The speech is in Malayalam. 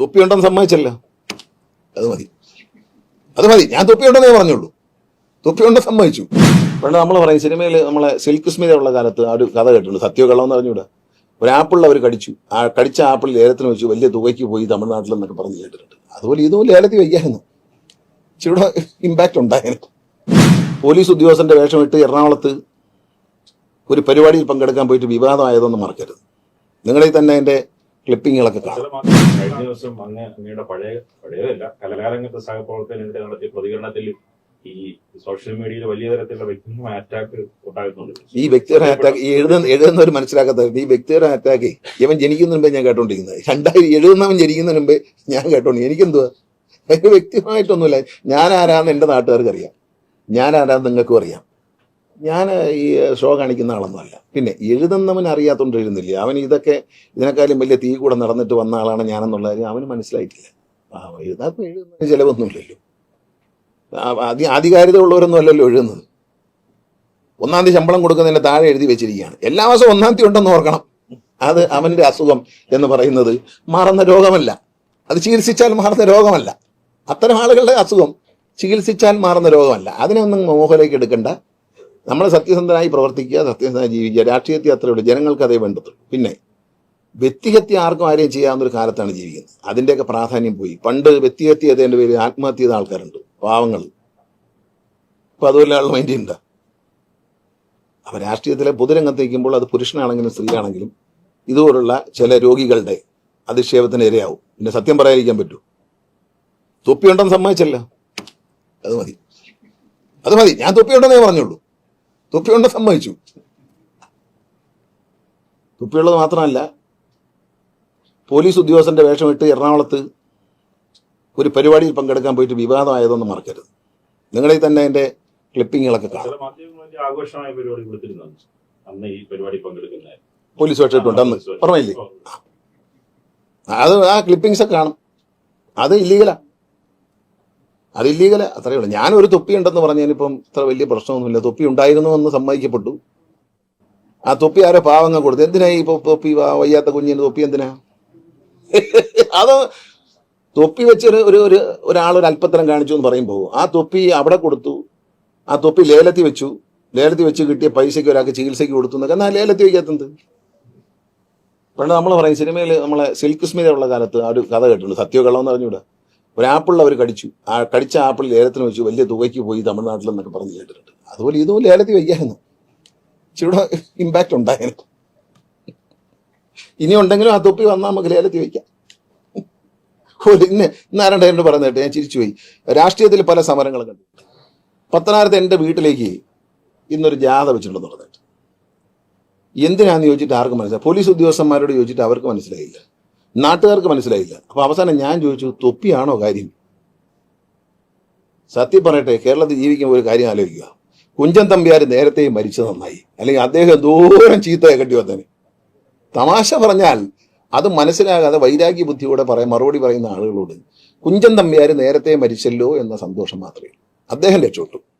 തൊപ്പിയുണ്ടെന്ന് സമ്മതിച്ചല്ല. അത് മതി. അത് മതി. ഞാൻ തൊപ്പിയുണ്ടെന്നേ പറഞ്ഞുള്ളൂ. തൊപ്പിയുണ്ടെന്ന് സമ്മതിച്ചു. പണ്ട് നമ്മൾ പറയും സിനിമയിൽ നമ്മളെ സിൽക്ക് സ്മിത ഉള്ള കാലത്ത് ആ ഒരു കഥ കേട്ടിട്ടുണ്ട്. സത്യകള്ളം എന്ന് പറഞ്ഞൂടെ ഒരു ആപ്പിളിൽ അവർ കടിച്ചു. ആ കടിച്ച ആപ്പിൾ ലേലത്തിന് വെച്ചു. വലിയ തുകയ്ക്ക് പോയി തമിഴ്നാട്ടിൽ എന്നൊക്കെ പറഞ്ഞ് കേട്ടിട്ടുണ്ട്. അതുപോലെ ഇതും ലേലത്തിൽ വയ്ക്കായിരുന്നു ഇച്ചിരൂടെ ഇമ്പാക്റ്റ് ഉണ്ടായിരുന്നു. പോലീസ് ഉദ്യോഗസ്ഥന്റെ വേഷമിട്ട് എറണാകുളത്ത് ഒരു പരിപാടിയിൽ പങ്കെടുക്കാൻ പോയിട്ട് വിവാദമായതൊന്നും മറക്കരുത്. നിങ്ങളിൽ തന്നെ എന്റെ ക്ലിപ്പിങ്ങുകളൊക്കെ കാണാം. കഴിഞ്ഞ ദിവസം അങ്ങ് അങ്ങയുടെ പഴയ പഴയതല്ല കലാരംഗത്തെ സഹപ്രവർത്തകനെതിരെ നടത്തിയ പ്രതികരണത്തിൽ ഈ സോഷ്യൽ മീഡിയയിൽ വലിയ തരത്തിലുള്ള വ്യക്തിപരമായ അറ്റാക്ക് ഉണ്ടാകുന്നുണ്ട് ഈ വ്യക്തിപരമായ അറ്റാക്ക് ഈ എഴുതുന്ന എഴുതുന്നവർ മനസ്സിലാക്കാത്ത ഈ വ്യക്തിപരമായ അറ്റാക്ക് ഇവൻ ജനിക്കുന്ന മുമ്പേ ഞാൻ കേട്ടോണ്ടിരിക്കുന്നത്. രണ്ടായിരം എഴുതുന്നവൻ ജനിക്കുന്നതിന് മുമ്പേ ഞാൻ കേട്ടോണ്ട് എനിക്കെന്തുവാ? എനിക്ക് വ്യക്തിപരമായിട്ടൊന്നുമില്ല ഞാൻ ആരാന്ന് എന്റെ നാട്ടുകാർക്ക് അറിയാം ഞാൻ ആരാന്ന് നിങ്ങൾക്കും അറിയാം. ഞാൻ ഈ ഷോ കാണിക്കുന്ന ആളൊന്നുമല്ല. പിന്നെ എഴുതുന്നവൻ അറിയാത്തോണ്ട് എഴുതുന്നില്ല അവൻ ഇതൊക്കെ ഇതിനെക്കാളും വലിയ തീ കൂടെ നടന്നിട്ട് വന്ന ആളാണ് ഞാനെന്നുള്ള കാര്യം അവന് മനസ്സിലായിട്ടില്ല. എഴുതാത്ത എഴുതുന്നതിന് ചിലവൊന്നുമില്ലല്ലോ. അധി ആധികാരികത ഉള്ളവരൊന്നും അല്ലല്ലോ എഴുതുന്നത്. ഒന്നാം തീയതി ശമ്പളം കൊടുക്കുന്നതിന് താഴെ എഴുതി വെച്ചിരിക്കുകയാണ്. എല്ലാ മാസവും ഒന്നാം തീയതി ഉണ്ടെന്ന് ഓർക്കണം. അത് അവന്റെ അസുഖം എന്ന് പറയുന്നത് മാറുന്ന രോഗമല്ല. അത് ചികിത്സിച്ചാൽ മാറുന്ന രോഗമല്ല. അത്തരം ആളുകളുടെ അസുഖം ചികിത്സിച്ചാൽ മാറുന്ന രോഗമല്ല. അതിനെ ഒന്നും മോഹലേക്ക് എടുക്കണ്ട. നമ്മൾ സത്യസന്ധനായി പ്രവർത്തിക്കുക സത്യസന്ധനായി ജീവിക്കുക രാഷ്ട്രീയത്തെ അത്രയുള്ളൂ ജനങ്ങൾക്ക് അതേ വേണ്ടതുള്ളൂ പിന്നെ വ്യക്തിഹത്യ ആർക്കും ആരെയും ചെയ്യാവുന്ന ഒരു കാലത്താണ് ജീവിക്കുന്നത്. അതിന്റെയൊക്കെ പ്രാധാന്യം പോയി. പണ്ട് വ്യക്തിഹത്യ ചെയ്തതിന്റെ പേര് ആത്മഹത്യ ചെയ്ത ആൾക്കാരുണ്ട്. പാവങ്ങൾ ഇപ്പം അതുപോലെ മൈൻഡ് ഉണ്ട് അപ്പം രാഷ്ട്രീയത്തിലെ പൊതുരംഗത്ത് നിൽക്കുമ്പോൾ അത് പുരുഷനാണെങ്കിലും സ്ത്രീയാണെങ്കിലും ഇതുപോലുള്ള ചില രോഗികളുടെ അധിക്ഷേപത്തിന് ഇരയാവും. പിന്നെ സത്യം പറയാതിരിക്കാൻ പറ്റൂ. തൊപ്പിയുണ്ടെന്ന് സമ്മതിച്ചല്ല. അത് മതി. അത് മതി. ഞാൻ തൊപ്പിയുണ്ടെന്നേ പറഞ്ഞുള്ളൂ. തൊപ്പിയുണ്ടെന്ന് സമ്മതിച്ചു. തൊപ്പിയുള്ളത് മാത്രമല്ല പോലീസ് ഉദ്യോഗസ്ഥന്റെ വേഷമിട്ട് എറണാകുളത്ത് ഒരു പരിപാടിയിൽ പങ്കെടുക്കാൻ പോയിട്ട് വിവാദമായതൊന്നും മറക്കരുത്. നിങ്ങളിൽ തന്നെ അതിന്റെ ക്ലിപ്പിങ്ങുകളൊക്കെ കാണും. ആഘോഷമായ പരിപാടി അന്ന് ഈ പരിപാടി പങ്കെടുക്കുന്ന പോലീസ് വേഷമിട്ടുണ്ട് അന്ന്. പറഞ്ഞില്ലേ? അത് ആ ക്ലിപ്പിങ്സ് ഒക്കെ കാണും. അത് ഇല്ലീഗലാ അത് ഇല്ലീഗല അത്രയേ ഉള്ളൂ. ഞാനൊരു തൊപ്പി ഉണ്ടെന്ന് പറഞ്ഞതിനിപ്പം ഇത്ര വലിയ പ്രശ്നമൊന്നുമില്ല. തൊപ്പി ഉണ്ടായിരുന്നു എന്ന് സമ്മതിക്കപ്പെട്ടു. ആ തൊപ്പി ആരോ പാവങ്ങൾ കൊടുത്തു. എന്തിനാ ഈ തൊപ്പി വയ്യാത്ത കുഞ്ഞിന് തൊപ്പി എന്തിനാ? അത് തൊപ്പി വെച്ചൊരു ഒരു ഒരു ഒരാളൊരു അല്പത്തരം കാണിച്ചു എന്ന് പറയുമ്പോൾ ആ തൊപ്പി അവിടെ കൊടുത്തു. ആ തൊപ്പി ലേലത്തിൽ വെച്ചു. ലേലത്തിൽ വെച്ച് കിട്ടിയ പൈസയ്ക്ക് ഒരാൾക്ക് ചികിത്സയ്ക്ക് കൊടുത്തു എന്നൊക്കെ. എന്നാൽ ലേലത്തിൽ വയ്ക്കാത്തത് പണ്ട് നമ്മൾ പറയും സിനിമയിൽ നമ്മളെ സിൽക്ക് സ്മിത ഉള്ള കാലത്ത് ആ ഒരു കഥ കേട്ടിട്ടുണ്ട്. സത്യകള്ളം എന്ന് പറഞ്ഞൂടാ ഒരു ആപ്പിൾ അവർ കടിച്ചു. ആ കടിച്ച ആപ്പിൾ ലേലത്തിന് വെച്ചു വലിയ തുകയ്ക്ക് പോയി തമിഴ്നാട്ടിൽ എന്നൊക്കെ പറഞ്ഞ് കേട്ടിട്ടുണ്ട്. അതുപോലെ ഇതും ലേലത്തിൽ വയ്യായിരുന്നു ഇച്ചിരൂടെ ഇമ്പാക്റ്റ് ഉണ്ടായിരുന്നു. ഇനി ഉണ്ടെങ്കിലും ആ തൊപ്പി വന്നാൽ നമുക്ക് ലേലത്തിൽ വയ്ക്കാം ഒരു ഇന്ന് ഇന്നാരണ്ട എന്നോട് പറഞ്ഞു കേട്ടോ ഞാൻ ചിരിച്ചുപോയി രാഷ്ട്രീയത്തിൽ പല സമരങ്ങളും കണ്ടു. പത്തനാരത്തെ എന്റെ വീട്ടിലേക്ക് ഇന്നൊരു ജാഥ വെച്ചിട്ടുണ്ടെന്നുള്ളതായിട്ട് പറഞ്ഞിട്ട്. എന്തിനാന്ന് ചോദിച്ചിട്ട് ആർക്കും മനസ്സിലായി? പോലീസ് ഉദ്യോഗസ്ഥന്മാരോട് ചോദിച്ചിട്ട് അവർക്ക് മനസ്സിലായില്ല. നാട്ടുകാർക്ക് മനസ്സിലായില്ല. അപ്പൊ അവസാനം ഞാൻ ചോദിച്ചു തൊപ്പിയാണോ കാര്യം? സത്യം പറയട്ടെ കേരളത്തിൽ ജീവിക്കുമ്പോൾ ഒരു കാര്യം ആലോചിക്കുക. കുഞ്ചൻ തമ്പിയാർ നേരത്തെ മരിച്ചു നന്നായി. അല്ലെങ്കിൽ അദ്ദേഹം ദൂരം ചീത്തയെ കെട്ടി വന്നേനെ തമാശ പറഞ്ഞാൽ അത് മനസ്സിലാകാതെ വൈരാഗ്യ ബുദ്ധിയോടെ പറയാൻ മറുപടി പറയുന്ന ആളുകളോട് കുഞ്ചൻ തമ്പിയാർ നേരത്തെ മരിച്ചല്ലോ എന്ന സന്തോഷം മാത്രമേ അദ്ദേഹം രക്ഷപ്പെട്ടു.